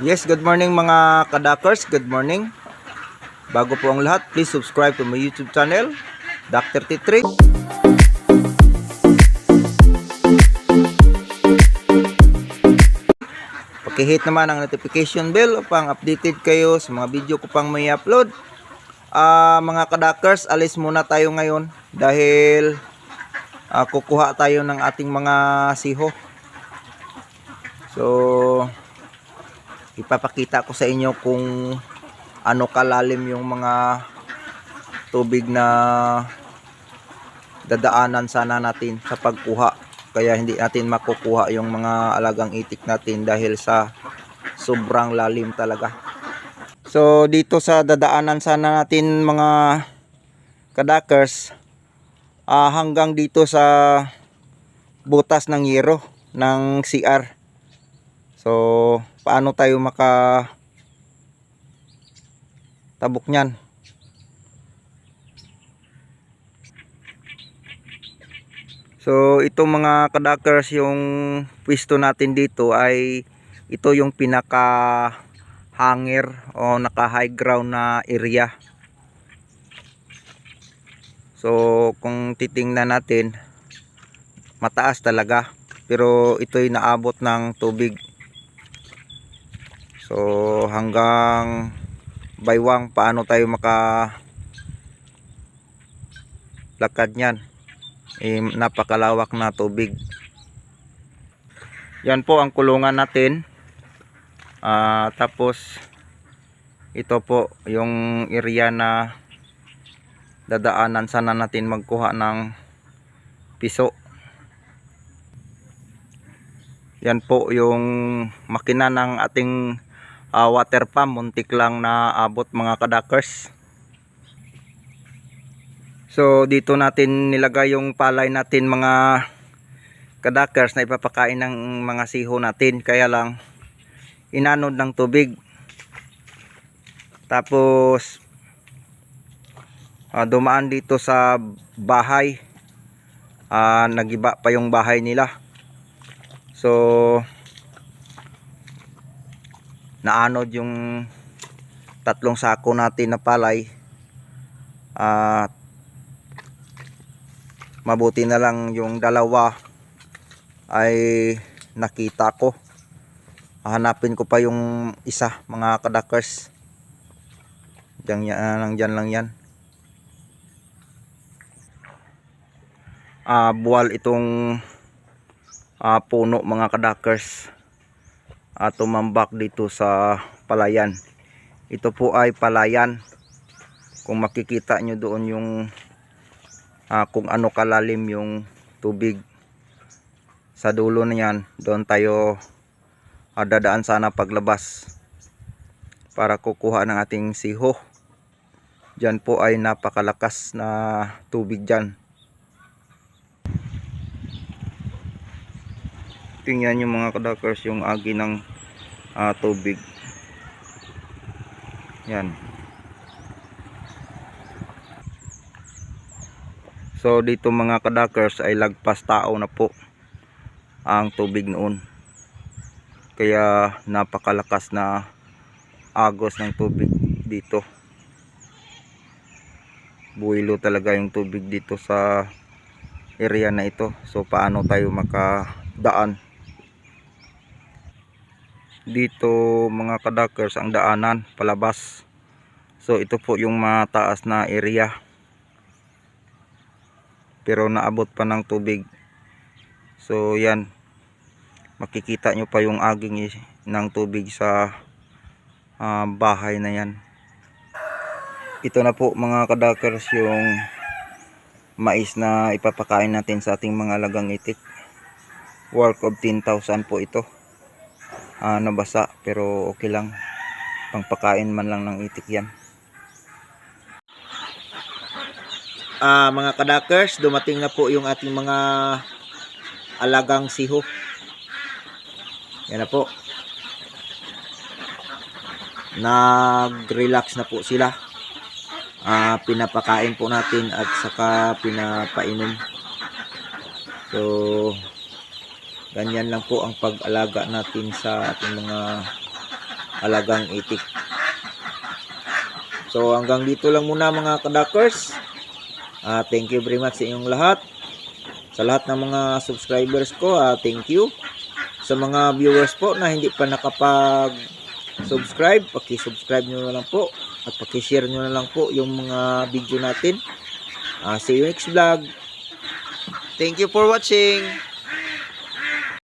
Yes, good morning mga kadakers. Good morning. Bago po ang lahat, please subscribe to my YouTube channel, Dr. T3. Pakihit naman ang notification bell upang updated kayo sa mga video ko pang may upload. Ah, mga kadakers, alis muna tayo ngayon dahil ah, kukuha tayo ng ating mga siho. So, ipapakita ko sa inyo kung ano kalalim yung mga tubig na dadaanan sana natin sa pagkuha. Kaya hindi natin makukuha yung mga alagang itik natin dahil sa sobrang lalim talaga. So dito sa dadaanan sana natin mga kadakers ah, hanggang dito sa butas ng yero ng CR so paano tayo maka tabok niyan So ito mga kadakers yung pwesto natin dito ay ito yung pinaka hanger o naka high ground na area. So kung titingnan natin mataas talaga pero ito'y naabot ng tubig. So hanggang baywang paano tayo maka lakad niyan? Eh, napakalawak na tubig. Yan po ang kulungan natin. Ah, tapos ito po yung area na dadaanan sana natin magkuha ng piso. Yan po yung makina ng ating ah, water pump muntik lang na abot mga kadakers So dito natin nilagay yung palay natin mga kadakers na ipapakain ng mga siho natin. Kaya lang inanod ng tubig. Tapos ah, dumaan dito sa bahay. Ah, nagiba pa yung bahay nila. So naanod yung tatlong sako natin na palay. At mabuti na lang yung dalawa ay nakita ko. Hanapin ko pa yung isa mga kadakers. Dyan, yan, dyan lang yan. Ah buwal itong ah, puno mga kadakers at tumambak dito sa palayan. Ito po ay palayan. Kung makikita nyo doon yung ah, kung ano kalalim yung tubig sa dulo na yan doon tayo ah, dadaan sana paglabas para kukuha ng ating siho. Dyan po ay napakalakas na tubig dyan tingnan yung mga kadakers yung agi ng ah, tubig yan So dito mga kadakers ay lagpas tao na po ang tubig noon. Kaya napakalakas na agos ng tubig dito. Buwilo talaga yung tubig dito sa area na ito. So paano tayo makadaan? Dito mga kadakers ang daanan palabas. So ito po yung mataas na area. Pero naabot pa ng tubig. So yan. Makikita nyo pa yung aging ng tubig sa ah, bahay na yan. Ito na po mga kadakers yung mais na ipapakain natin sa ating mga lagang itik. Work of 10,000 po ito Ah, nabasa pero okay lang pangpakain man lang ng itik yan Ah, mga kadakers, dumating na po yung ating mga alagang siho. Yan na po. Nag-relax na po sila. Ah, pinapakain po natin at saka pinapainom. So, ganyan lang po ang pag-alaga natin sa ating mga halagang itik. So hanggang dito lang muna mga kadakers. Ah, thank you very much sa inyong lahat. Sa lahat ng mga subscribers ko, ah, thank you. Sa mga viewers po na hindi pa nakapag subscribe, paki-subscribe nyo na lang po at paki-share nyo na lang po yung mga video natin. Ah, see you next vlog. Thank you for watching.